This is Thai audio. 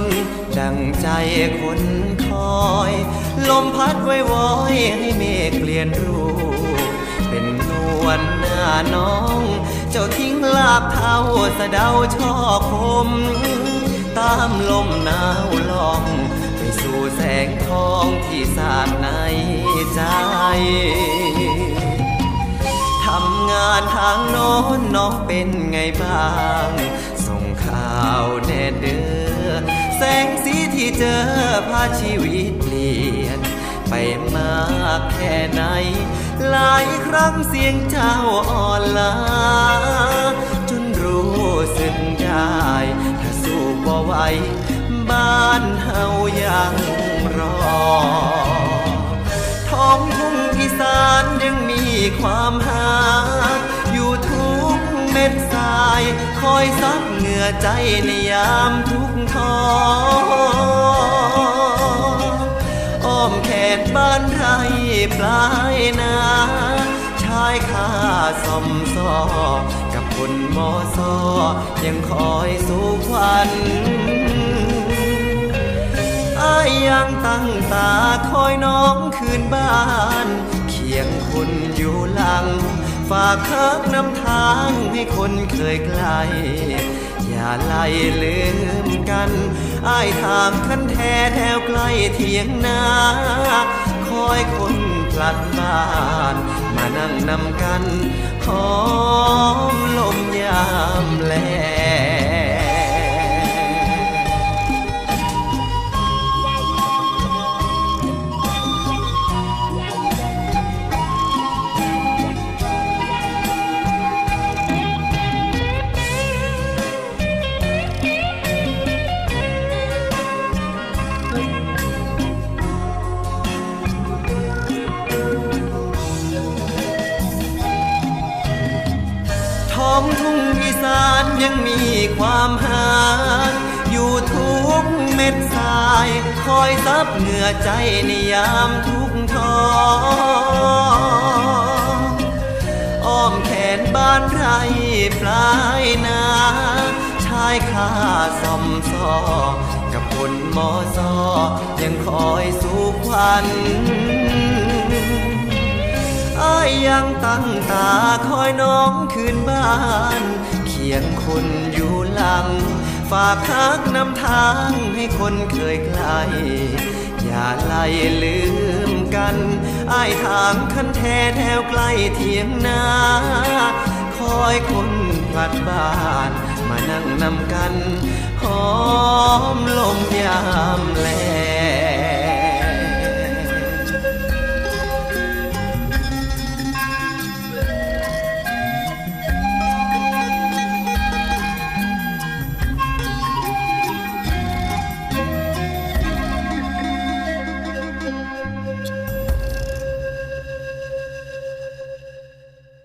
นดังใจคนคอย ลมพัดไว้วอยให้เมฆเปลี่ยนรูปเป็นนวลหน้าน้อง เจ้าทิ้งลาบเท้าสะเดาช่อคม ตามลมหนาวลองไปสู่แสงทองที่สาดในใจทำงานทางโน้นน้องเป็นไงบ้าง ส่งข่าวแน่เด้อ แสงสีที่เจอพาชีวิตเปลี่ยน ไปมากแค่ไหน หลายครั้งเสียงเจ้าอ่อนล้าจนรู้สึกได้ ถ้าสู้บ่ไหวบ้านเฮายังรอ ท้องทุ่งอีสานยังมีความหา กเม็ดทราย คอยซับเหงื่อใจในยามทุกท้ออ้อมแขนบ้านไรปลายนาชายคาซ่อมซอกับคนมอซอยังคอยสู่ควันอายยังตั้งตาคอยน้องคืนบ้าน เคียงคุณอยู่หลัง ฝากคักนำทางให้คนเคยไกล อย่าไล่ลืมกันอายถามคันแท้แถวใกล้เทียงนาคอยคนพลัดบ้าน มานั่งนำกันหอมลมยามแล ท้องทุ่งอีสานยังมีความหาอยู่ทุกเม็ดทราย คอยซับเหงื่อใจในยามทุกท้ออ้อมแขนบ้านไรปลายนาชายคาซอมซอกับคนมอซอยังคอยสู่ควัน อายยังตั้งตาคอยน้องคืนบ้าน เคียงคนอยู่หลัง ฝากคักนำทางให้คนเคยใกล อย่าไล่ลืมกันอายทางคันแท้แถวใกล้เทียงนาคอยคนพลัดบ้านมานั่งนำกันหอมลมยามแล